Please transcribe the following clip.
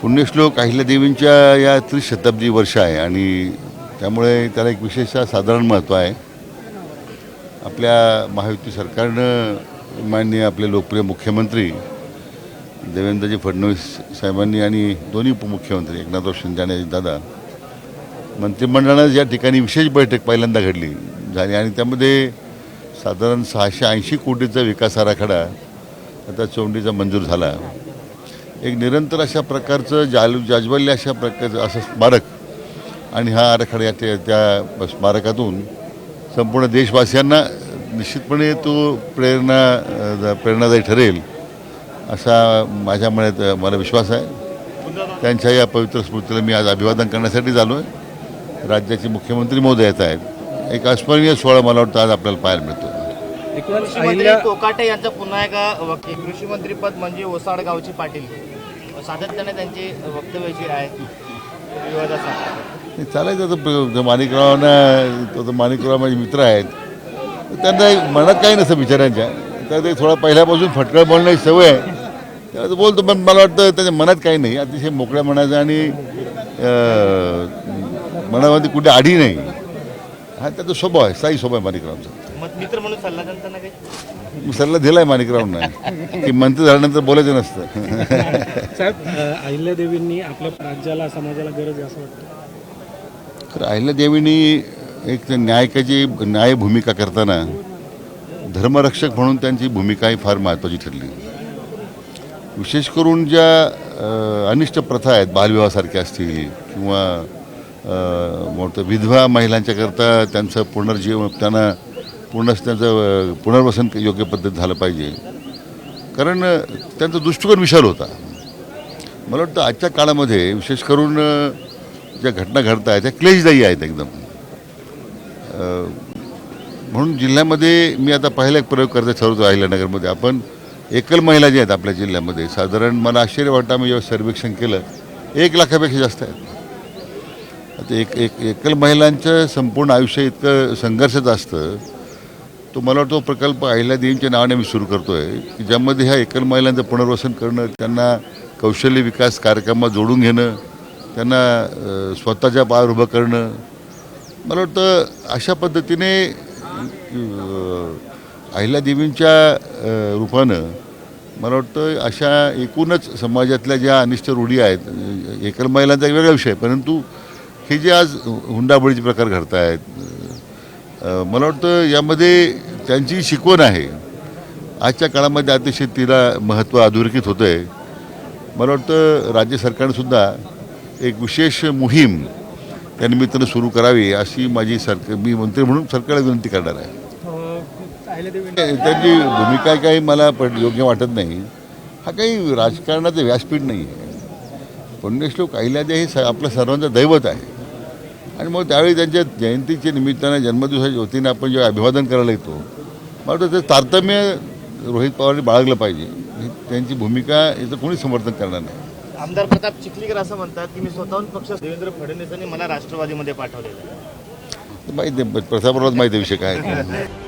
पुण्यश्लोक अहिल्यादेवींच्या या त्रिशताब्दी वर्ष आहे आणि त्यामुळे त्याला एक विशेष साधारण महत्त्व आहे. आपल्या महायुती सरकारनं माननीय आपले लोकप्रिय मुख्यमंत्री देवेंद्रजी फडणवीस साहेबांनी आणि दोन्ही उपमुख्यमंत्री एकनाथराव शिंदे आणि दादा मंत्रिमंडळानं या ठिकाणी विशेष बैठक पहिल्यांदा घडली झाली आणि त्यामध्ये साधारण सहाशे ऐंशी कोटीचा विकास आराखडा आता चोंडीचा मंजूर झाला. एक निरंतर अशा प्रकारचं जालू जाज्वल्य अशा प्रकारचं असं स्मारक आणि हा आराखडा या त्या- त्या स्मारकातून संपूर्ण देशवासियांना निश्चितपणे तो प्रेरणा प्रेरणादायी ठरेल असा माझ्या मनात मला विश्वास आहे. त्यांच्या या पवित्र स्मृतीला मी आज अभिवादन करण्यासाठी झालो आहे राज्याचे मुख्यमंत्री महोदय येत आहेत. एक अस्मरणीय सोहळा मला वाटतं आज आपल्याला पाहायला मिळतो कृषीमंत्री अहिल्या कोकाटे यांचं पुन्हा एकदा वक्- कृषी मंत्री पद म्हणजे ओसाड गावचे पाटील. सातत्याने त्यांची वक्तव्य जी आहे विवादासाठी चालायचं माणिकरावांना तो तर माणिकराव माझे मित्र आहेत त्यांना एक मनात काही नसतं बिचाऱ्यांच्या. तर ते थोडा पहिल्यापासून फटकळ बोलण्याची सवय आहे. त्यावेळेस तो बोलतो पण मला वाटतं त्याच्या मनात काही नाही. अतिशय मोकळ्या मनाचं आणि मनामध्ये कुठे आडी नाही. हा त्याचा स्वभाव आहे साई स्वभाव आहे माणिकरावांचा. मग मित्र म्हणून सल्ला त्यांना काही? मी सल्ला दिला आहे माणिकरावांना. की मंत्री झाल्यानंतर बोलायचं नसतं. साहेब अ, अहिल्यादेवींनी आपल्या राज्याला समाजाला गरज असं वाटतं? तर अहिल्यादेवींनी एक न्यायकाची न्याय भूमिका करताना धर्मरक्षक म्हणून त्यांची भूमिका ही फार महत्त्वाची ठरली. विशेष करून ज्या अनिष्ट प्रथा आहेत बालविवाहासारख्या असतील किंवा मोठं विधवा महिलांच्याकरता त्यांचं पुनर्जीवन त्यांना पूर्ण त्यांचं पुनर्वसन योग्य पद्धत झालं पाहिजे. कारण त्यांचा दृष्टिकोन विशाल होता. मला वाटतं आजच्या काळामध्ये विशेष करून ज्या घटना घडत आहेत त्या क्लेशदायी आहेत एकदम. म्हणून जिल्ह्यामध्ये मी आता पहिला एक प्रयोग करता ठरवतो अहिल्यानगरमध्ये. आपण एकल महिला ज्या आहेत आपल्या जिल्ह्यामध्ये साधारण मला आश्चर्य वाटतं आम्ही जेव्हा सर्वेक्षण केलं एक लाखापेक्षा जास्त आहेत. आता एक एक एकल महिलांचं संपूर्ण आयुष्य इतकं संघर्षच असतं तो मला वाटतो प्रकल्प अहिल्यादेवींच्या नावाने मी सुरू करतो आहे की ज्यामध्ये ह्या एकल महिलांचं पुनर्वसन करणं त्यांना कौशल्य विकास कार्यक्रमात जोडून घेणं त्यांना स्वतःच्या पायावर उभं करणं? मला वाटतं अशा पद्धतीने अहिल्या अहिल्यादेवींच्या रूपानं मला वाटतं अशा एकूणच समाजातल्या ज्या अनिष्ट रूढी आहेत एकल महिलांचा एक वेगळा विषय परंतु हे जे आज हुंडाबळीचे प्रकार घडत आहेत मला वाटतं यामध्ये त्यांची शिकवण आहे. आजच्या काळामध्ये अतिशय तिला महत्त्व अधोरेखित होतं आहे मला वाटतं राज्य सरकारनेसुद्धा एक विशेष मोहीम त्यानिमित्तानं सुरू करावी अशी माझी सरकार मी मंत्री म्हणून सरकारला विनंती करणार आहे. त्यांची भूमिका काही मला पट योग्य वाटत नाही. हा काही राजकारणाचं व्यासपीठ नाही आहे पुण्यश्लोक अहिल्यादेवी हे स आपल्या सर्वांचं दैवत आहे. आणि मग त्यावेळी त्यांच्या जयंतीच्या निमित्तानं जन्मदिवसाच्या वतीने आपण जेव्हा अभिवादन करायला येतो मला वाटतं ते तारतम्य रोहित पवारांनी बाळगलं पाहिजे. त्यांची भूमिका याचं कोणी समर्थन करणार नाही. आमदार प्रताप चिखलीकर असं म्हणतात की मी स्वतःहून पक्ष देवेंद्र फडणवीसांनी मला राष्ट्रवादीमध्ये पाठवलेलं आहे. माहिती आहे माहिती विषय काय